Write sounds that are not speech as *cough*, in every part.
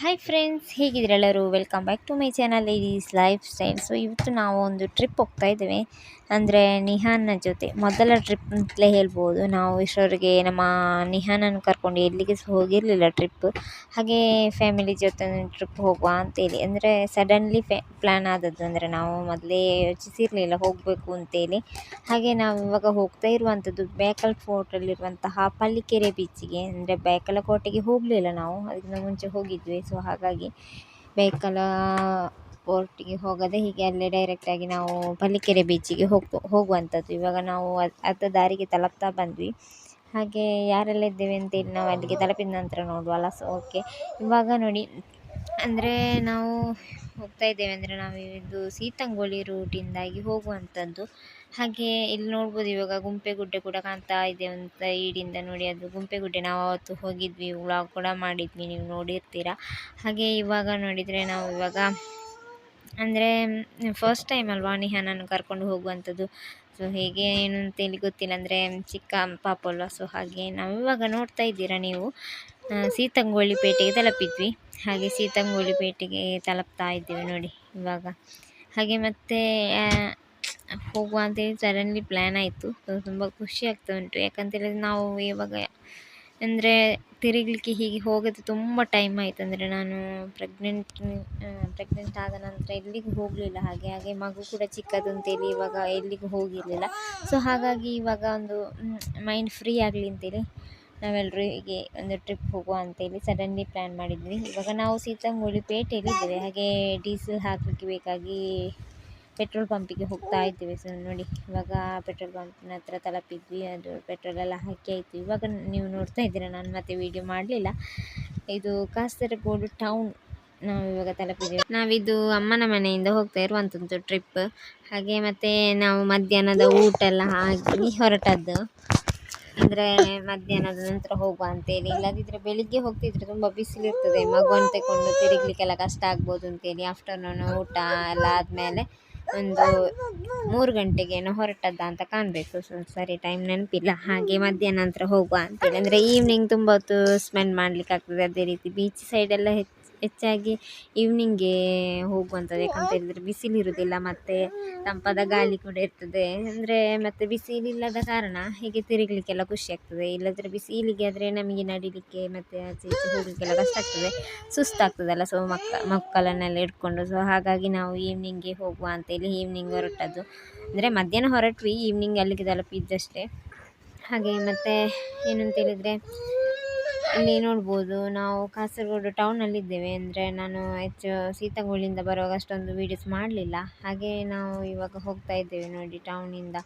Hi friends ಹೇಗಿದ್ರೆ ಎಲ್ಲರೂ? Welcome back to my channel is lifestyle so ಇವತ್ತು ನಾವು ಒಂದು ಟ್ರಿಪ್ ಹೋಗ್ತಾ ಇದ್ದೇವೆ. ಅಂದರೆ ನಿಹಾನ್ನ ಜೊತೆ. ಮೊದಲ ಟ್ರಿಪ್ ಅಂತಲೇ ಹೇಳ್ಬೋದು. ನಾವು ಇಷ್ಟರವರೆಗೆ ನಮ್ಮ ನಿಹಾನನ್ನು ಕರ್ಕೊಂಡು ಎಲ್ಲಿಗೆ ಸಹ ಹೋಗಿರಲಿಲ್ಲ ಟ್ರಿಪ್ ಹಾಗೆ ಫ್ಯಾಮಿಲಿ ಜೊತೆ ಟ್ರಿಪ್ ಹೋಗುವ ಅಂತೇಳಿ. ಅಂದರೆ ಸಡನ್ಲಿ ಫ್ಯಾ ಪ್ಲ್ಯಾನ್ ಆದದ್ದು ಅಂದರೆ ನಾವು ಮೊದಲೇ ಯೋಚಿಸಿರಲಿಲ್ಲ ಹೋಗಬೇಕು ಅಂತೇಳಿ. ಹಾಗೆ ನಾವು ಇವಾಗ ಹೋಗ್ತಾ ಇರುವಂಥದ್ದು ಬೇಕಲ್ ಫೋರ್ಟಲ್ಲಿರುವಂತಹ ಪಲ್ಲಿಕೆರೆ ಬೀಚಿಗೆ ಅಂದರೆ ಬೇಕಲ ಕೋಟೆಗೆ ಹೋಗಲಿಲ್ಲ ನಾವು. ಅದಕ್ಕಿಂತ ಮುಂಚೆ ಹೋಗಿದ್ವಿ. ಸೊ ಹಾಗಾಗಿ ಬೇಕಲ ಪೋರ್ಟಿಗೆ ಹೋಗದೆ ಹೀಗೆ ಅಲ್ಲೇ ಡೈರೆಕ್ಟಾಗಿ ನಾವು ಪಲ್ಲಿಕೆರೆ ಬೀಚಿಗೆ ಹೋಗ್ಬೋ, ಹೋಗುವಂಥದ್ದು. ಇವಾಗ ನಾವು ಅರ್ಧ ದಾರಿಗೆ ತಲುಪ್ತಾ ಬಂದ್ವಿ. ಹಾಗೆ ಯಾರೆಲ್ಲ ಇದ್ದೇವೆ ಅಂತೇಳಿ ನಾವು ಅಲ್ಲಿಗೆ ತಲುಪಿದ ನಂತರ ನೋಡುವಲ್ಲ. ಸೊ ಓಕೆ ಇವಾಗ ನೋಡಿ, ಅಂದರೆ ನಾವು ಹೋಗ್ತಾ ಇದ್ದೇವೆ. ಅಂದರೆ ನಾವು ಇದು ಸೀತಂಗೋಳಿ ರೂಟಿಂದಾಗಿ ಹೋಗುವಂಥದ್ದು. ಹಾಗೆ ಇಲ್ಲಿ ನೋಡ್ಬೋದು ಇವಾಗ ಗುಂಪೆ ಗುಡ್ಡೆ ಕೂಡ ಕಾಣ್ತಾ ಇದೆ ಅಂತ ಈಡಿಂದ ನೋಡಿ. ಅದು ಗುಂಪೆ ಗುಡ್ಡೆ ನಾವು ಅವತ್ತು ಹೋಗಿದ್ವಿ ವ್ಲಾಗ್ ಕೂಡ ಮಾಡಿದ್ವಿ, ನೀವು ನೋಡಿರ್ತೀರ. ಹಾಗೆ ಇವಾಗ ನೋಡಿದರೆ ನಾವು ಇವಾಗ, ಅಂದರೆ ಫಸ್ಟ್ ಟೈಮ್ ಅಲ್ವಾ ನಿಹಾನನ್ನು ಕರ್ಕೊಂಡು ಹೋಗುವಂಥದ್ದು. ಸೊ ಹೇಗೆ ಏನು ಅಂತ ಇಲ್ಲಿ ಗೊತ್ತಿಲ್ಲ, ಅಂದರೆ ಚಿಕ್ಕ ಪಾಪ ಅಲ್ವಾ? ಸೊ ಹಾಗೆ ನಾವು ಇವಾಗ ನೋಡ್ತಾ ಇದ್ದೀರಾ ನೀವು. ಸೀತಂಗೋಳಿ ಪೇಟೆಗೆ ತಲುಪಿದ್ವಿ. ಹಾಗೆ ಸೀತಂಗೋಳಿ ಪೇಟೆಗೆ ತಲುಪ್ತಾ ಇದ್ದೀವಿ ನೋಡಿ ಇವಾಗ. ಹಾಗೆ ಮತ್ತೆ ಹೋಗುವ ಅಂತೇಳಿ ಸಡನ್ಲಿ ಪ್ಲ್ಯಾನ್ ಆಯಿತು. ತುಂಬ ಖುಷಿ ಆಗ್ತಾ ಉಂಟು. ಯಾಕಂತೇಳಿದ್ರೆ ನಾವು ಇವಾಗ ಅಂದರೆ ತಿರುಗ್ಲಿಕ್ಕೆ ಹೀಗೆ ಹೋಗೋದು ತುಂಬ ಟೈಮ್ ಆಯಿತು. ಅಂದರೆ ನಾನು ಪ್ರೆಗ್ನೆಂಟ್ ಪ್ರೆಗ್ನೆಂಟ್ ಆದ ನಂತರ ಎಲ್ಲಿಗೂ ಹೋಗಲಿಲ್ಲ. ಹಾಗೆ ಹಾಗೆ ಮಗು ಕೂಡ ಚಿಕ್ಕದು ಅಂತೇಳಿ ಇವಾಗ ಎಲ್ಲಿಗೂ ಹೋಗಿರಲಿಲ್ಲ. ಸೊ ಹಾಗಾಗಿ ಇವಾಗ ಒಂದು ಮೈಂಡ್ ಫ್ರೀ ಆಗಲಿ ಅಂತೇಳಿ ನಾವೆಲ್ಲರೂ ಹೀಗೆ ಒಂದು ಟ್ರಿಪ್ ಹೋಗುವ ಅಂತೇಳಿ ಸಡನ್ಲಿ ಪ್ಲ್ಯಾನ್ ಮಾಡಿದ್ವಿ. ಇವಾಗ ನಾವು ಸೀತಂಗೋಳಿ ಪೇಟೆಯಲ್ಲಿದ್ದೇವೆ. ಹಾಗೆ ಡೀಸೆಲ್ ಹಾಕಲಿಕ್ಕೆ ಬೇಕಾಗಿ ಪೆಟ್ರೋಲ್ ಪಂಪಿಗೆ ಹೋಗ್ತಾ ಇದ್ದೀವಿ ಸೊ ನೋಡಿ, ಇವಾಗ ಪೆಟ್ರೋಲ್ ಪಂಪ್ನ ಹತ್ರ ತಲುಪಿದ್ವಿ. ಅದು ಪೆಟ್ರೋಲ್ ಎಲ್ಲ ಹಾಕಿ ಆಯಿತು. ಇವಾಗ ನೀವು ನೋಡ್ತಾ ಇದ್ದೀರಾ, ನಾನು ಮತ್ತೆ ವಿಡಿಯೋ ಮಾಡಲಿಲ್ಲ. ಇದು ಕಾಸರಗೋಡು ಟೌನ್ ನಾವು ಇವಾಗ ತಲುಪಿದ್ದೇವೆ. ನಾವಿದು ಅಮ್ಮನ ಮನೆಯಿಂದ ಹೋಗ್ತಾ ಇರುವಂಥದ್ದು ಟ್ರಿಪ್ ಹಾಗೆ ಮತ್ತೆ ನಾವು ಮಧ್ಯಾಹ್ನದ ಊಟ ಎಲ್ಲ ಹಾಕಿ ಹೊರಟದ್ದು. ಅಂದರೆ ಮಧ್ಯಾಹ್ನದ ನಂತರ ಹೋಗುವ ಅಂತೇಳಿ ಇಲ್ಲದಿದ್ದರೆ ಬೆಳಿಗ್ಗೆ ಹೋಗ್ತಿದ್ರೆ ತುಂಬ ಬಿಸಿಲಿರ್ತದೆ. ಮಗುವನ್ನು ತಗೊಂಡು ತಿರುಗಲಿಕ್ಕೆಲ್ಲ ಕಷ್ಟ ಆಗ್ಬೋದು ಅಂತೇಳಿ ಆಫ್ಟರ್ನೂನ್ ಊಟ ಎಲ್ಲ ಆದಮೇಲೆ ಒಂದು ಮೂರು ಗಂಟೆಗೆ ಏನೋ ಹೊರಟದ್ದ ಅಂತ ಕಾಣಬೇಕು. ಸೊ ಸರಿ ಟೈಮ್ ನೆನಪಿಲ್ಲ. ಹಾಗೆ ಮಧ್ಯಾಹ್ನ ನಂತರ ಹೋಗುವ ಅಂತೇಳಿ. ಅಂದರೆ ಈವ್ನಿಂಗ್ ತುಂಬ ಹೊತ್ತು ಸ್ಪೆಂಡ್ ಮಾಡ್ಲಿಕ್ಕೆ ಆಗ್ತದೆ ಅದೇ ರೀತಿ ಬೀಚ್ ಸೈಡೆಲ್ಲ ಹೆಚ್ಚು ಹೆಚ್ಚಾಗಿ ಈವ್ನಿಂಗ್ಗೆ ಹೋಗುವಂಥದ್ದು ಯಾಕಂತ ಹೇಳಿದರೆ ಬಿಸಿಲಿರುವುದಿಲ್ಲ ಮತ್ತು ತಂಪಾದ ಗಾಳಿ ಕೂಡ ಇರ್ತದೆ. ಅಂದರೆ ಮತ್ತು ಬಿಸಿಲಿಲ್ಲದ ಕಾರಣ ಹೀಗೆ ತಿರುಗಲಿಕ್ಕೆಲ್ಲ ಖುಷಿ ಆಗ್ತದೆ. ಇಲ್ಲದ್ರೆ ಬಿಸಿಲಿಗೆ ಆದರೆ ನಮಗೆ ನಡಿಲಿಕ್ಕೆ ಮತ್ತು ಆಚೆ ಈಚೆ ಹೋಗಲಿಕ್ಕೆಲ್ಲ ಕಷ್ಟ ಆಗ್ತದೆ. ಸುಸ್ತಾಗ್ತದಲ್ಲ ಸೊ ಮಕ್ಕ ಮಕ್ಕಳನ್ನೆಲ್ಲ ಇಟ್ಕೊಂಡು ಸೊ ಹಾಗಾಗಿ ನಾವು ಈವ್ನಿಂಗ್ಗೆ ಹೋಗುವ ಅಂತೇಳಿ ಈವ್ನಿಂಗ್ ಹೊರಟದ್ದು. ಅಂದರೆ ಮಧ್ಯಾಹ್ನ ಹೊರಟ್ವಿ ಈವ್ನಿಂಗ್ ಅಲ್ಲಿಗೆ ತಲುಪಿದ್ದಷ್ಟೇ. ಹಾಗೆ ಮತ್ತು ಏನಂತ ಇಲ್ಲಿ ನೋಡ್ಬೋದು. ನಾವು ಕಾಸರಗೋಡು ಟೌನಲ್ಲಿದ್ದೇವೆ ಅಂದರೆ ನಾನು ಹೆಚ್ಚು ಸೀತಂಗೋಳಿಂದ ಬರುವಾಗ ಅಷ್ಟೊಂದು ವೀಡಿಯೋಸ್ ಮಾಡಲಿಲ್ಲ. ಹಾಗೆ ನಾವು ಇವಾಗ ಹೋಗ್ತಾ ಇದ್ದೇವೆ ನೋಡಿ ಟೌನಿಂದ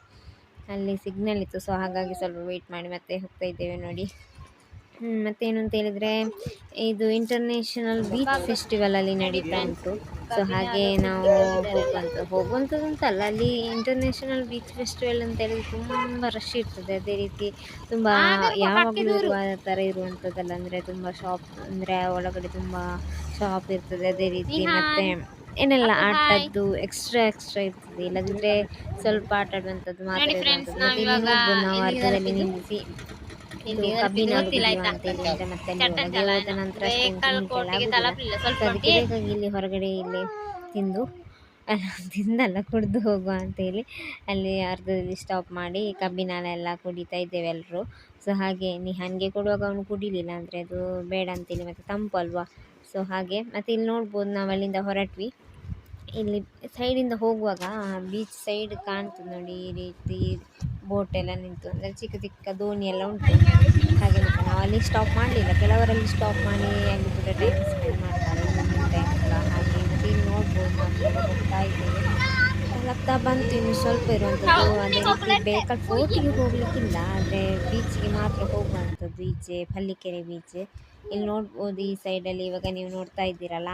ಅಲ್ಲಿ ಸಿಗ್ನಲ್ ಇತ್ತು ಸೊ ಹಾಗಾಗಿ ಸ್ವಲ್ಪ ವೇಟ್ ಮಾಡಿ ಮತ್ತೆ ಹೋಗ್ತಾ ಇದ್ದೇವೆ ನೋಡಿ. ಮತ್ತೇನು ಅಂತ ಹೇಳಿದರೆ ಇದು ಇಂಟರ್ನ್ಯಾಷನಲ್ ಬೀಚ್ ಫೆಸ್ಟಿವಲಲ್ಲಿ ನಡೀತಾ ಉಂಟು. ಸೊ ಹಾಗೆ ನಾವು ಹೋಗುವಂಥ ಹೋಗುವಂಥದ್ದು ಅಂತಲ್ಲ ಅಲ್ಲಿ ಇಂಟರ್ನ್ಯಾಷನಲ್ ಬೀಚ್ ಫೆಸ್ಟಿವಲ್ ಅಂತ ಹೇಳಿದ್ರೆ ತುಂಬ ರಶ್ ಇರ್ತದೆ. ಅದೇ ರೀತಿ ತುಂಬ ಯಾವಾಗಲೂ ಇರುವ ಥರ ಇರುವಂಥದ್ದಲ್ಲ ಅಂದರೆ ತುಂಬ ಶಾಪ್ ಅಂದರೆ ಒಳಗಡೆ ತುಂಬ ಶಾಪ್ ಇರ್ತದೆ. ಅದೇ ರೀತಿ ಮತ್ತು ಏನೆಲ್ಲ ಆಟದ್ದು ಎಕ್ಸ್ಟ್ರಾ ಎಕ್ಸ್ಟ್ರಾ ಇರ್ತದೆ. ಇಲ್ಲದಿದ್ದರೆ ಸ್ವಲ್ಪ ಆಟ ಆಡುವಂಥದ್ದು ಮಾತ್ರ ನಾವು ಅರ್ಧದಲ್ಲಿ ನಿಲ್ಲಿಸಿ ಇಲ್ಲಿ ಹೊರಗಡೆ ಇಲ್ಲಿ ತಿಂದು ಅಲ್ಲ ತಿಂದಲ್ಲ ಕುಡಿದು ಹೋಗುವ ಅಂತೇಳಿ ಅಲ್ಲಿ ಅರ್ಧದಲ್ಲಿ ಸ್ಟಾಪ್ ಮಾಡಿ ಕಬ್ಬಿನ ಎಲ್ಲ ಕುಡಿತಾ ಇದ್ದೇವೆ ಎಲ್ಲರೂ ಸೊ ಹಾಗೆ ನಿಹಾನ್ಗೆ ಕೊಡುವಾಗ ಅವನು ಕುಡಿಲಿಲ್ಲ ಅಂದರೆ ಅದು ಬೇಡ ಅಂತೇಳಿ ಮತ್ತು ತಂಪು ಅಲ್ವಾ? ಸೊ ಹಾಗೆ ಮತ್ತು ಇಲ್ಲಿ ನೋಡ್ಬೋದು ನಾವು ಅಲ್ಲಿಂದ ಹೊರಟ್ವಿ. ಇಲ್ಲಿ ಸೈಡಿಂದ ಹೋಗುವಾಗ ಬೀಚ್ ಸೈಡ್ ಕಾಣ್ತದೆ ನೋಡಿ ಈ ರೀತಿ ಬೋಟ್ ಎಲ್ಲ ನಿಂತು. ಅಂದರೆ ಚಿಕ್ಕ ಚಿಕ್ಕ ದೋಣಿ ಎಲ್ಲ ಉಂಟು. ಹಾಗೆ ನಾವು ಅಲ್ಲಿ ಸ್ಟಾಪ್ ಮಾಡಲಿಲ್ಲ. ಕೆಲವರಲ್ಲಿ ಸ್ಟಾಪ್ ಮಾಡಿ ಅಲ್ಲಿ ಕೂಡ ಟೈಮ್ ಸ್ಪೆಂಡ್ ಮಾಡ್ತಾರೆ. ಟೈಮ್ ಎಲ್ಲ ಹಾಗೆ ಇಲ್ಲಿ ನೋಡ್ಬೋದು ಹೋಗ್ತಾ ಇದ್ದೇವೆ. ತಲುಪ್ತಾ ಬಂತು. ಇನ್ನು ಸ್ವಲ್ಪ ಇರುವಂಥದ್ದು ಅದೇ ರೀತಿ ಬೇಕಾದ ಫೋಟಿಗೆ ಹೋಗ್ಲಿಕ್ಕಿಲ್ಲ. ಆದರೆ ಬೀಚಿಗೆ ಮಾತ್ರ ಹೋಗುವಂಥದ್ದು ಈಚೆ ಪಲ್ಲಿಕೆರೆ ಬೀಚ್ ಇಲ್ಲಿ ನೋಡ್ಬೋದು ಈ ಸೈಡಲ್ಲಿ ಇವಾಗ ನೀವು ನೋಡ್ತಾ ಇದ್ದೀರಲ್ಲ.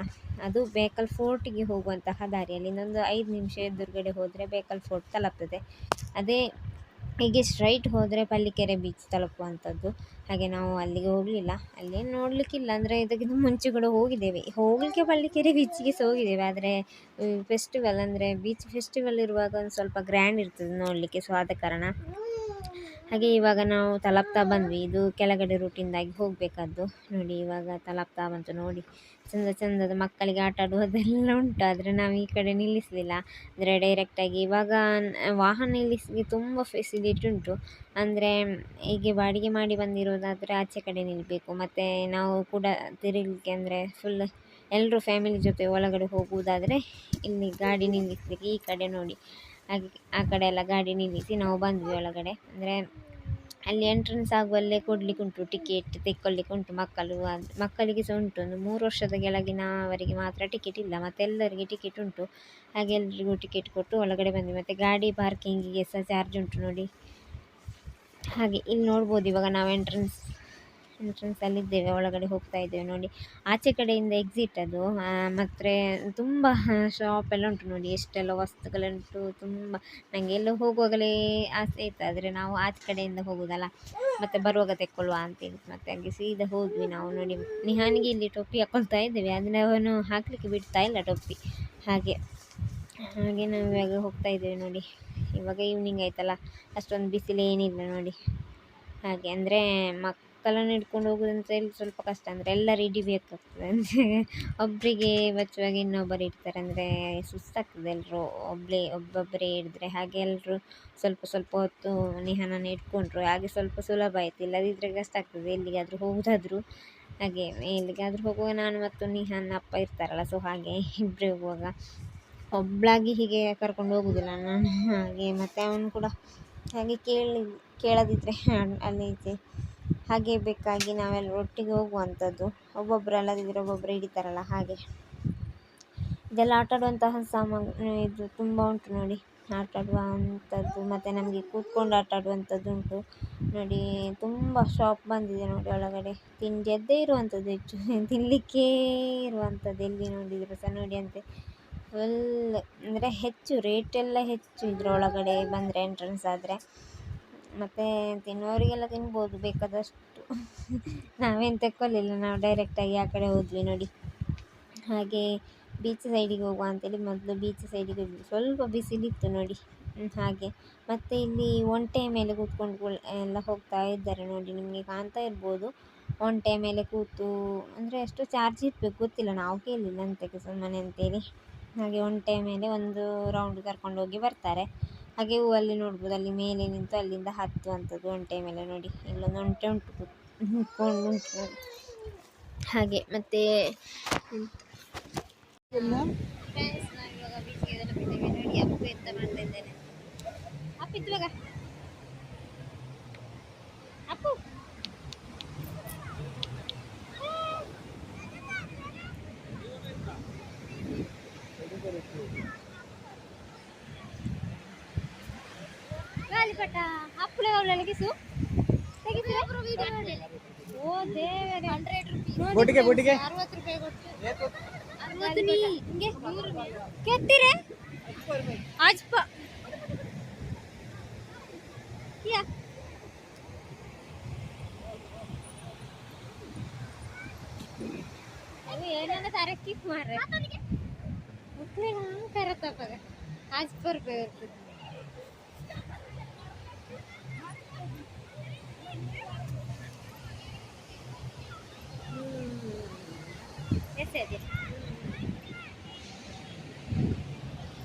ಅದು ಬೇಕಲ್ ಫೋರ್ಟಿಗೆ ಹೋಗುವಂತಹ ದಾರಿಯಲ್ಲಿ ಇನ್ನೊಂದು ಐದು ನಿಮಿಷ ಎದುರುಗಡೆ ಹೋದರೆ ಬೇಕಲ್ ಫೋರ್ಟ್ ತಲುಪ್ತದೆ. ಅದೇ ಹೀಗೆ ಸ್ಟ್ರೈಟ್ ಹೋದರೆ ಪಲ್ಲಿಕೆರೆ ಬೀಚ್ ತಲುಪುವಂಥದ್ದು. ಹಾಗೆ ನಾವು ಅಲ್ಲಿಗೆ ಹೋಗಲಿಲ್ಲ. ಅಲ್ಲಿ ನೋಡಲಿಕ್ಕಿಲ್ಲ. ಅಂದರೆ ಇದಕ್ಕಿಂತ ಮುಂಚೆ ಕೂಡ ಹೋಗಿದ್ದೇವೆ. ಹೋಗಲಿಕ್ಕೆ ಪಲ್ಲಿಕೆರೆ ಬೀಚಿಗೆ ಸಹ ಹೋಗಿದ್ದೇವೆ. ಆದರೆ ಫೆಸ್ಟಿವಲ್ ಅಂದರೆ ಬೀಚ್ ಫೆಸ್ಟಿವಲ್ ಇರುವಾಗ ಒಂದು ಸ್ವಲ್ಪ ಗ್ರ್ಯಾಂಡ್ ಇರ್ತದೆ ನೋಡಲಿಕ್ಕೆ. ಸೊ ಆದ ಕಾರಣ ಹಾಗೆ ಇವಾಗ ನಾವು ತಲಪ್ತಾ ಬಂದ್ವಿ. ಇದು ಕೆಳಗಡೆ ರೂಟಿಂದಾಗಿ ಹೋಗಬೇಕಾದ್ದು. ನೋಡಿ ಇವಾಗ ತಲಪ್ತಾ ಬಂತು ನೋಡಿ. ಚಂದ ಚಂದದ ಮಕ್ಕಳಿಗೆ ಆಟ ಆಡುವುದೆಲ್ಲ ಉಂಟು. ಆದರೆ ನಾವು ಈ ಕಡೆ ನಿಲ್ಲಿಸಲಿಲ್ಲ. ಅಂದರೆ ಡೈರೆಕ್ಟಾಗಿ ಇವಾಗ ವಾಹನ ನಿಲ್ಲಿಸಿಗೆ ತುಂಬ ಫೆಸಿಲಿಟಿ ಉಂಟು. ಅಂದರೆ ಹೀಗೆ ಬಾಡಿಗೆ ಮಾಡಿ ಬಂದಿರೋದಾದರೆ ಆಚೆ ಕಡೆ ನಿಲ್ಲಬೇಕು ಮತ್ತು ನಾವು ಕೂಡ ತಿರುಗಲಿಕ್ಕೆ ಅಂದರೆ ಫುಲ್ ಎಲ್ಲರೂ ಫ್ಯಾಮಿಲಿ ಜೊತೆ ಒಳಗಡೆ ಹೋಗುವುದಾದರೆ ಇಲ್ಲಿ ಗಾಡಿ ನಿಲ್ಲಿಸಲಿಕ್ಕೆ ಈ ಕಡೆ ನೋಡಿ. ಹಾಗೆ ಆ ಕಡೆ ಎಲ್ಲ ಗಾಡಿ ನಿಲ್ಲಿಸಿ ನಾವು ಬಂದ್ವಿ ಒಳಗಡೆ. ಅಂದರೆ ಅಲ್ಲಿ ಎಂಟ್ರೆನ್ಸ್ ಆಗುವಲ್ಲೇ ಕೊಡ್ಲಿಕ್ಕೆ ಉಂಟು ಟಿಕೆಟ್ ತೆಕ್ಕೊಳ್ಳಿಕ್ಕೆ ಉಂಟು ಮಕ್ಕಳು ಅದು ಮಕ್ಕಳಿಗೆ ಸಹ ಉಂಟು, ಒಂದು ಮೂರು ವರ್ಷದ ಕೆಳಗಿನವರಿಗೆ ಮಾತ್ರ ಟಿಕೆಟ್ ಇಲ್ಲ. ಮತ್ತೆ ಎಲ್ಲರಿಗೆ ಟಿಕೆಟ್ ಉಂಟು. ಹಾಗೆ ಎಲ್ಲರಿಗೂ ಟಿಕೆಟ್ ಕೊಟ್ಟು ಒಳಗಡೆ ಬಂದ್ವಿ. ಮತ್ತು ಗಾಡಿ ಪಾರ್ಕಿಂಗಿಗೆ ಸಹ ಚಾರ್ಜ್ ಉಂಟು ನೋಡಿ. ಹಾಗೆ ಇಲ್ಲಿ ನೋಡ್ಬೋದು ಇವಾಗ ನಾವು ಎಂಟ್ರೆನ್ಸ್ ಎಂಟ್ರೆನ್ಸಲ್ಲಿದ್ದೇವೆ ಒಳಗಡೆ ಹೋಗ್ತಾ ಇದ್ದೇವೆ ನೋಡಿ. ಆಚೆ ಕಡೆಯಿಂದ ಎಕ್ಸಿಟ್ ಅದು. ಮತ್ತು ತುಂಬ ಶಾಪ್ ಎಲ್ಲ ಉಂಟು ನೋಡಿ. ಎಷ್ಟೆಲ್ಲ ವಸ್ತುಗಳುಂಟು ತುಂಬ. ನನಗೆ ಎಲ್ಲೋ ಹೋಗುವಾಗಲೇ ಆಸೆ ಇತ್ತು. ಆದರೆ ನಾವು ಆಚೆ ಕಡೆಯಿಂದ ಹೋಗೋದಲ್ಲ. ಮತ್ತು ಬರುವಾಗ ತೆಕ್ಕೊಳ್ಳುವ ಅಂತೇಳಿ ಮತ್ತು ಹಾಗೆ ಸೀದಾ ಹೋದ್ವಿ ನಾವು ನೋಡಿ. ನಿಹಾನಿಗೆ ಇಲ್ಲಿ ಟೊಪ್ಪಿ ಹಾಕ್ಕೊಳ್ತಾ ಇದ್ದೇವೆ. ಆದರೆ ಅವನು ಹಾಕಲಿಕ್ಕೆ ಬಿಡ್ತಾ ಇಲ್ಲ ಟೊಪ್ಪಿ. ಹಾಗೆ ಹಾಗೆ ನಾವು ಇವಾಗ ಹೋಗ್ತಾ ಇದ್ದೇವೆ ನೋಡಿ. ಇವಾಗ ಈವ್ನಿಂಗ್ ಆಯ್ತಲ್ಲ. ಅಷ್ಟೊಂದು ಬಿಸಿಲೇನಿಲ್ಲ ನೋಡಿ. ಹಾಗೆ ಅಂದರೆ ಮಕ್ಕಳನ್ನು ಹಿಡ್ಕೊಂಡು ಹೋಗೋದಂತ ಹೇಳಿ ಸ್ವಲ್ಪ ಕಷ್ಟ. ಅಂದರೆ ಎಲ್ಲರೂ ಹಿಡಿಬೇಕಾಗ್ತದೆ ಅಂದರೆ ಒಬ್ಬರಿಗೆ ಬಚ್ಚುವಾಗ ಇನ್ನೊಬ್ಬರು ಇಡ್ತಾರೆ ಅಂದರೆ ಸುಸ್ತಾಗ್ತದೆ ಎಲ್ಲರೂ ಒಬ್ಬಳೇ ಒಬ್ಬೊಬ್ಬರೇ ಹಿಡಿದ್ರೆ ಹಾಗೆ ಎಲ್ಲರೂ ಸ್ವಲ್ಪ ಸ್ವಲ್ಪ ಹೊತ್ತು ನಿಹಾನನ್ನು ಇಟ್ಕೊಂಡ್ರು ಹಾಗೆ ಸ್ವಲ್ಪ ಸುಲಭ ಆಯಿತು. ಇಲ್ಲದಿದ್ದರೆ ಕಷ್ಟ ಆಗ್ತದೆ. ಎಲ್ಲಿಗಾದರೂ ಹೋಗೋದಾದರೂ. ಹಾಗೆ ಎಲ್ಲಿಗಾದರೂ ಹೋಗುವಾಗ ನಾನು ಮತ್ತು ನಿಹಾನ ಅಪ್ಪ ಇರ್ತಾರಲ್ಲ ಸೊ ಹಾಗೆ ಇಬ್ಬರೇ ಹೋಗುವಾಗ ಒಬ್ಬಳಾಗಿ ಹೀಗೆ ಕರ್ಕೊಂಡು ಹೋಗೋದಿಲ್ಲ ನಾನು. ಹಾಗೆ ಮತ್ತು ಅವನು ಕೂಡ ಹಾಗೆ ಕೇಳಿ ಕೇಳದಿದ್ದರೆ ಅಲ್ಲಿ ಹಾಗೆ ಬೇಕಾಗಿ ನಾವೆಲ್ಲರೂ ಒಟ್ಟಿಗೆ ಹೋಗುವಂಥದ್ದು. ಒಬ್ಬೊಬ್ಬರು ಅಲ್ಲದಿದ್ದರೆ ಒಬ್ಬೊಬ್ಬರು ಹಿಡಿತಾರಲ್ಲ, ಹಾಗೆ. ಇದೆಲ್ಲ ಆಟ ಆಡುವಂತಹ ಸಾಮಾನು, ಇದು ತುಂಬ ಉಂಟು ನೋಡಿ. ಆಟ ಆಡುವಂಥದ್ದು ಮತ್ತು ನಮಗೆ ಕೂತ್ಕೊಂಡು ಆಟ ಉಂಟು. ನೋಡಿ, ತುಂಬ ಶಾಪ್ ಬಂದಿದೆ ನೋಡಿ ಒಳಗಡೆ. ತಿಂಡಿಯದ್ದೇ ಇರುವಂಥದ್ದು ಹೆಚ್ಚು. *laughs* ತಿನ್ನಲಿಕ್ಕೇ ಇರುವಂಥದ್ದು ಎಲ್ಲಿ ನೋಡಿದರೂ ಸಹ ನೋಡಿ ಅಂತೆ. ಫುಲ್ ಅಂದರೆ ಹೆಚ್ಚು ರೇಟೆಲ್ಲ ಹೆಚ್ಚು ಇದರೊಳಗಡೆ ಬಂದರೆ ಎಂಟ್ರೆನ್ಸ್ ಆದರೆ. ಮತ್ತು ತಿನ್ನೋರಿಗೆಲ್ಲ ತಿನ್ಬೋದು, ಬೇಕಾದಷ್ಟು. ನಾವೇನು ತೆಕ್ಕೊಳ್ಳಿಲ್ಲ ನಾವು ಡೈರೆಕ್ಟಾಗಿ ಆ ಕಡೆ ಹೋದ್ವಿ ನೋಡಿ. ಹಾಗೆ ಬೀಚ್ ಸೈಡಿಗೆ ಹೋಗುವ ಅಂತೇಳಿ ಮೊದಲು ಬೀಚ್ ಸೈಡಿಗೆ ಹೋದ್ವಿ. ಸ್ವಲ್ಪ ಬಿಸಿಲಿತ್ತು ನೋಡಿ. ಹಾಗೆ. ಮತ್ತು ಇಲ್ಲಿ ಒಂಟೆ ಮೇಲೆ ಕೂತ್ಕೊಂಡು ಎಲ್ಲ ಹೋಗ್ತಾ ಇದ್ದಾರೆ ನೋಡಿ. ನಿಮಗೆ ಕಾಣ್ತಾ ಇರ್ಬೋದು. ಒಂಟೆ ಮೇಲೆ ಕೂತು, ಅಂದರೆ ಎಷ್ಟು ಚಾರ್ಜ್ ಇರಬೇಕು, ಗೊತ್ತಿಲ್ಲ. ನಾವು ಕೇಳಿಲ್ಲ ಅಂತಕ್ಕೆ ಸುಮ್ಮನೆ ಅಂತೇಳಿ. ಹಾಗೆ ಒಂಟೆ ಮೇಲೆ ಒಂದು ರೌಂಡ್ ಕರ್ಕೊಂಡು ಹೋಗಿ ಬರ್ತಾರೆ. ಹಾಗೆ ಹೂವಲ್ಲಿ ನೋಡ್ಬೋದು, ಅಲ್ಲಿ ಮೇಲೆ ನಿಂತು ಅಲ್ಲಿಂದ ಹತ್ತುವಂಥದ್ದು ಒಂಟೆ ಮೇಲೆ ನೋಡಿ. ಇಲ್ಲೊಂದು ಒಂಟೆ ಉಂಟು ಕೂತ್ಕೊಂಡು ಉಂಟು. ಹಾಗೆ ಮತ್ತು ಫ್ರೆಂಡ್ಸ್ ನಾನು ಇವಾಗ ನೋಡಿ. ಅಪ್ಪು ಎತ್ತ ಮಾಡ್ತಾ ಇದ್ದೇನೆ? ಅಪ್ಪು ಇತ್ತು ಇವಾಗ ಅಪ್ಪು? ಗಾಳಿಪಟ ಅಪ್ಪುಲೆ ದೇವರೇ ಹಂಡ್ರೆಡ್ ರುಪೀಸ್ ಬೋಟಿಗೆ ಬೋಟಿಗೆ ಅರವತ್ತು ರೂಪಾಯಿ ಕೊಟ್ಟು. ಅರವತ್ತು ನೀ ಹಿಂಗೆ ಕೆತ್ತಿರೆ? ಆಜ್ಪ ಯಾ. ಅವು ಏನನ್ನ ತರಕ್ಕಿ ಮಾರ್ರೆ ಮಕ್ಳಿಗೆ ಹಂಗೆ ಕರತ್ತಪ್ಪಾಗ ಆಜ್ಪ ರೂಪಾಯಿ ಎಸೆದೆ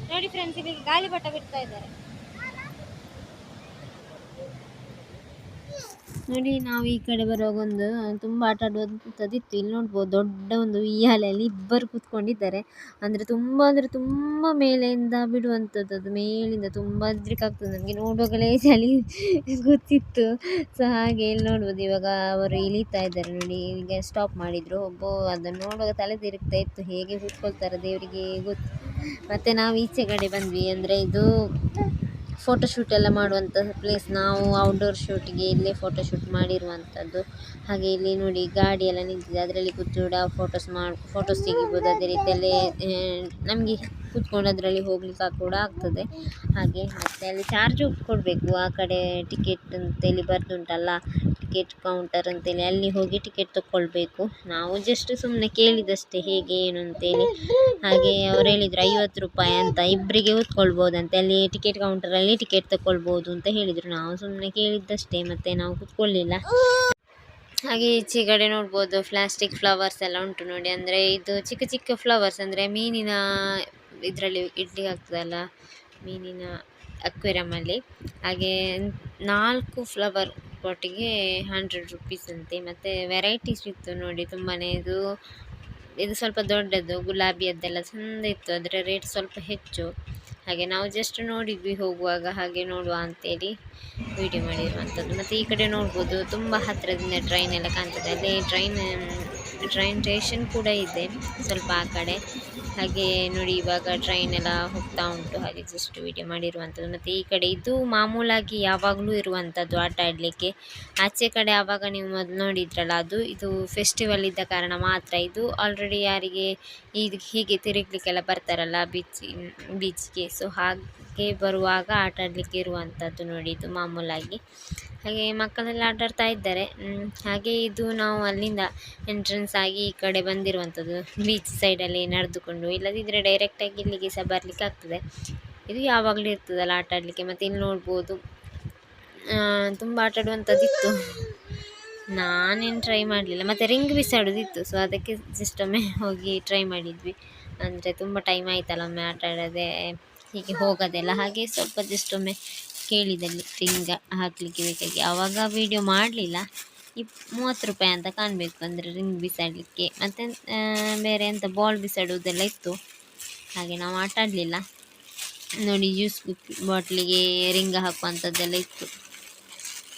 ನೋಡಿ ಫ್ರೆಂಡ್ಸ್ ಇಲ್ಲಿ ಗಾಳಿಪಟ ಬಿಡ್ತಾ ಇದ್ದಾರೆ. ನೋಡಿ, ನಾವು ಈ ಕಡೆ ಬರುವಾಗ ಒಂದು ತುಂಬ ಆಟ ಆಡುವಂಥದ್ದಿತ್ತು. ಇಲ್ಲಿ ನೋಡ್ಬೋದು, ದೊಡ್ಡ ಒಂದು ಉಯ್ಯಾಲೆಯಲ್ಲಿ ಇಬ್ಬರು ಕೂತ್ಕೊಂಡಿದ್ದಾರೆ. ಅಂದರೆ ತುಂಬ ಅಂದರೆ ತುಂಬ ಮೇಲೆಯಿಂದ ಬಿಡುವಂಥದ್ದು, ಅದು ಮೇಲಿಂದ ತುಂಬ ಹೆದ್ರಿಕೆ ಆಗ್ತದೆ ನನಗೆ ನೋಡುವಾಗಲೇ *laughs* ಚಳಿ ಗೊತ್ತಿತ್ತು. ಸೊ ಹಾಗೆ ಇಲ್ಲಿ ನೋಡ್ಬೋದು, ಇವಾಗ ಅವರು ಇಳಿತಾ ಇದ್ದಾರೆ ನೋಡಿ. ಈಗ ಸ್ಟಾಪ್ ಮಾಡಿದರು. ಒಬ್ಬ ಅದನ್ನು ನೋಡುವಾಗ ತಲೆ ತಿರುಗ್ತಾ ಇತ್ತು. ಹೇಗೆ ಕೂತ್ಕೊಳ್ತಾರೆ ದೇವರಿಗೆ ಗೊತ್ತು. ಮತ್ತು ನಾವು ಈಚೆ ಕಡೆ ಬಂದ್ವಿ. ಅಂದರೆ ಇದು ಫೋಟೋ ಶೂಟ್ ಎಲ್ಲ ಮಾಡುವಂಥ ಪ್ಲೇಸ್ ನಾವು ಔಟ್ಡೋರ್ ಶೂಟಿಗೆ ಇಲ್ಲೇ ಫೋಟೋಶೂಟ್ ಮಾಡಿರುವಂಥದ್ದು ಹಾಗೆ ಇಲ್ಲಿ ನೋಡಿ ಗಾಡಿ ಎಲ್ಲ ನಿಂತಿದೆ. ಅದರಲ್ಲಿ ಕೂತ್ಕೊಂಡು ಫೋಟೋಸ್ ಮಾಡಿ ಫೋಟೋಸ್ ತೆಗಿಬೋದು. ಅದೇ ರೀತಿಯಲ್ಲಿ ನಮಗೆ ಕೂತ್ಕೊಂಡು ಅದರಲ್ಲಿ ಹೋಗ್ಲಿಕ್ಕೆ ಕೂಡ ಆಗ್ತದೆ. ಹಾಗೆ ಮತ್ತು ಅಲ್ಲಿ ಚಾರ್ಜ್ ಕೊಡಬೇಕು. ಆ ಕಡೆ ಟಿಕೆಟ್ ಅಂತೇಳಿ ಬರ್ದುಂಟಲ್ಲ. ಟಿಕೆಟ್ ಕೌಂಟರ್ ಅಂತೇಳಿ, ಅಲ್ಲಿ ಹೋಗಿ ಟಿಕೆಟ್ ತಗೊಳ್ಬೇಕು ನಾವು ಜಸ್ಟ್ ಸುಮ್ಮನೆ ಕೇಳಿದಷ್ಟೇ ಹೇಗೆ, ಏನು ಅಂತೇಳಿ. ಹಾಗೆ ಅವ್ರು ಹೇಳಿದರು ಐವತ್ತು ರೂಪಾಯಿ ಅಂತ ಇಬ್ಬರಿಗೆ ಅಂತ, ಅಲ್ಲಿ ಟಿಕೆಟ್ ಕೌಂಟರಲ್ಲಿ ಟಿಕೆಟ್ ತಗೊಳ್ಬೋದು ಅಂತ ಹೇಳಿದರು. ನಾವು ಸುಮ್ಮನೆ ಕೇಳಿದ್ದಷ್ಟೇ, ಮತ್ತು ನಾವು ಕೂತ್ಕೊಳ್ಳಿಲ್ಲ ಹಾಗೆ ಈಚೆಗಡೆ ನೋಡ್ಬೋದು ಪ್ಲಾಸ್ಟಿಕ್ ಫ್ಲವರ್ಸ್ ಎಲ್ಲ ಉಂಟು ನೋಡಿ, ಅಂದರೆ ಇದು ಚಿಕ್ಕ ಚಿಕ್ಕ ಫ್ಲವರ್ಸ್ ಅಂದರೆ ಮೀನಿನ ಇದರಲ್ಲಿ ಇಡ್ಲಿಕ್ಕೆ ಆಗ್ತದಲ್ಲ, ಮೀನಿನ ಅಕ್ವೇರಿಯಮಲ್ಲಿ ಹಾಗೆ ನಾಲ್ಕು ಫ್ಲವರ್ ಪಾಟಿಗೆ ಹಂಡ್ರೆಡ್ ರುಪೀಸ್ ಅಂತೆ. ಮತ್ತು ವೆರೈಟೀಸ್ ಇತ್ತು ನೋಡಿ ತುಂಬಾ ಇದು ಇದು ಸ್ವಲ್ಪ ದೊಡ್ಡದು ಗುಲಾಬಿಯದ್ದೆಲ್ಲ ಚೆಂದ ಇತ್ತು. ಅದರ ರೇಟ್ ಸ್ವಲ್ಪ ಹೆಚ್ಚು. ಹಾಗೆ ನಾವು ಜಸ್ಟ್ ನೋಡಿದ್ವಿ ಹೋಗುವಾಗ. ಹಾಗೆ ನೋಡುವ ಅಂತೇಳಿ ವೀಡಿಯೋ ಮಾಡಿರುವಂಥದ್ದು ಮತ್ತು ಈ ಕಡೆ ನೋಡ್ಬೋದು, ತುಂಬ ಹತ್ತಿರದಿಂದ ಟ್ರೈನ್ ಎಲ್ಲ ಕಾಣ್ತದೆ. ಅದೇ ಟ್ರೈನ್ ಟ್ರೈನ್ ಸ್ಟೇಷನ್ ಕೂಡ ಇದೆ, ಸ್ವಲ್ಪ ಆ ಕಡೆ. ಹಾಗೆ ನೋಡಿ ಇವಾಗ ಟ್ರೈನ್ ಎಲ್ಲ ಹೋಗ್ತಾ ಉಂಟು, ಹಾಗೆ ಜಸ್ಟ್ ವಿಡಿಯೋ ಮಾಡಿರುವಂಥದ್ದು ಮತ್ತು ಈ ಕಡೆ ಇದು ಮಾಮೂಲಾಗಿ ಯಾವಾಗಲೂ ಇರುವಂಥದ್ದು ಆಟ ಆಡಲಿಕ್ಕೆ. ಆಚೆ ಕಡೆ ಆವಾಗ ನೀವು ಮೊದಲು ನೋಡಿದ್ರಲ್ಲ ಅದು, ಇದು ಫೆಸ್ಟಿವಲ್ ಇದ್ದ ಕಾರಣ ಮಾತ್ರ ಇದು. ಆಲ್ರೆಡಿ ಯಾರಿಗೆ ಇದು ಹೀಗೆ ತಿರುಗಲಿಕ್ಕೆಲ್ಲ ಬರ್ತಾರಲ್ಲ ಬೀಚ್ ಬೀಚ್ಗೆ ಸೊ ಹಾಗೆ ಬರುವಾಗ ಆಟ ಆಡಲಿಕ್ಕೆ ಇರುವಂಥದ್ದು ನೋಡಿ ಇದು ಮಾಮೂಲಾಗಿ. ಹಾಗೆ ಮಕ್ಕಳೆಲ್ಲ ಆಟ ಆಡ್ತಾ ಇದ್ದಾರೆ. ಹಾಗೆ ಇದು ನಾವು ಅಲ್ಲಿಂದ ಎಂಟ್ರೆನ್ಸ್ ಆಗಿ ಈ ಕಡೆ ಬಂದಿರುವಂಥದ್ದು ಬೀಚ್ ಸೈಡಲ್ಲಿ ನಡೆದುಕೊಂಡು ಇಲ್ಲದಿದ್ದರೆ ಡೈರೆಕ್ಟಾಗಿ ಇಲ್ಲಿಗೆ ಸಹ ಬರಲಿಕ್ಕೆ ಆಗ್ತದೆ. ಇದು ಯಾವಾಗಲೂ ಇರ್ತದಲ್ಲ ಆಟ ಆಡಲಿಕ್ಕೆ, ಮತ್ತು ಇಲ್ಲಿ ನೋಡ್ಬೋದು. ತುಂಬ ಆಟ ಆಡುವಂಥದ್ದಿತ್ತು. ನಾನೇನು ಟ್ರೈ ಮಾಡಲಿಲ್ಲ, ಮತ್ತು ರಿಂಗ್ ಬಿಸಾಡೋದಿತ್ತು ಸೊ ಅದಕ್ಕೆ ಸಿಸ್ಟಮೇ ಹೋಗಿ ಟ್ರೈ ಮಾಡಿದ್ವಿ. ಅಂದರೆ ತುಂಬ ಟೈಮ್ ಆಯಿತಲ್ಲ ಒಮ್ಮೆ ಆಟ ಆಡೋದೇ. ಹೀಗೆ ಹೋಗೋದೆಲ್ಲ. ಹಾಗೆ ಸ್ವಲ್ಪ ಜಸ್ಟ್ ಒಮ್ಮೆ ಕೇಳಿದಲ್ಲಿ ರಿಂಗ್ ಹಾಕಲಿಕ್ಕೆ ಬೇಕಾಗಿ. ಆವಾಗ ವೀಡಿಯೋ ಮಾಡಲಿಲ್ಲ. ಇಪ್, ಮೂವತ್ತು ರೂಪಾಯಿ ಅಂತ ಕಾಣಬೇಕು ಅಂದರೆ ರಿಂಗ್ ಬಿಸಾಡಲಿಕ್ಕೆ. ಮತ್ತು ಬೇರೆ ಎಂತ ಬಾಲ್ ಬಿಸಾಡುವುದೆಲ್ಲ ಇತ್ತು. ಹಾಗೆ ನಾವು ಆಟ ಆಡಲಿಲ್ಲ. ನೋಡಿ ಜ್ಯೂಸ್ ಬಾಟ್ಲಿಗೆ ರಿಂಗ್ ಹಾಕುವಂಥದ್ದೆಲ್ಲ ಇತ್ತು.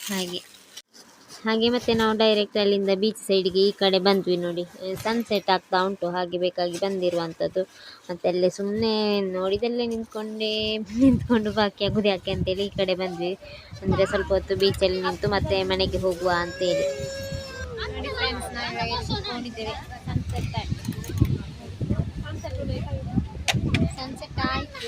ಹಾಗೆ. ಹಾಗೆ ಮತ್ತೆ ನಾವು ಡೈರೆಕ್ಟ್ ಅಲ್ಲಿಂದ ಬೀಚ್ ಸೈಡ್ಗೆ ಈ ಕಡೆ ಬಂದ್ವಿ ನೋಡಿ. ಸನ್ಸೆಟ್ ಆಗ್ತಾ ಉಂಟು, ಹಾಗೆ ಬೇಕಾಗಿ ಬಂದಿರುವಂಥದ್ದು ಮತ್ತೆ ಅಲ್ಲೇ ಸುಮ್ಮನೆ ನೋಡಿದಲ್ಲೇ ನಿಂತ್ಕೊಂಡೇ, ನಿಂತ್ಕೊಂಡು ಬಾಕಿ ಆಗೋದು ಯಾಕೆ ಅಂತೇಳಿ ಈ ಕಡೆ ಬಂದ್ವಿ. ಅಂದರೆ ಸ್ವಲ್ಪ ಹೊತ್ತು ಬೀಚಲ್ಲಿ ನಿಂತು ಮತ್ತೆ ಮನೆಗೆ ಹೋಗುವ ಅಂತೇಳಿ. ಸನ್ಸೆಟ್ ಆಯಿತು.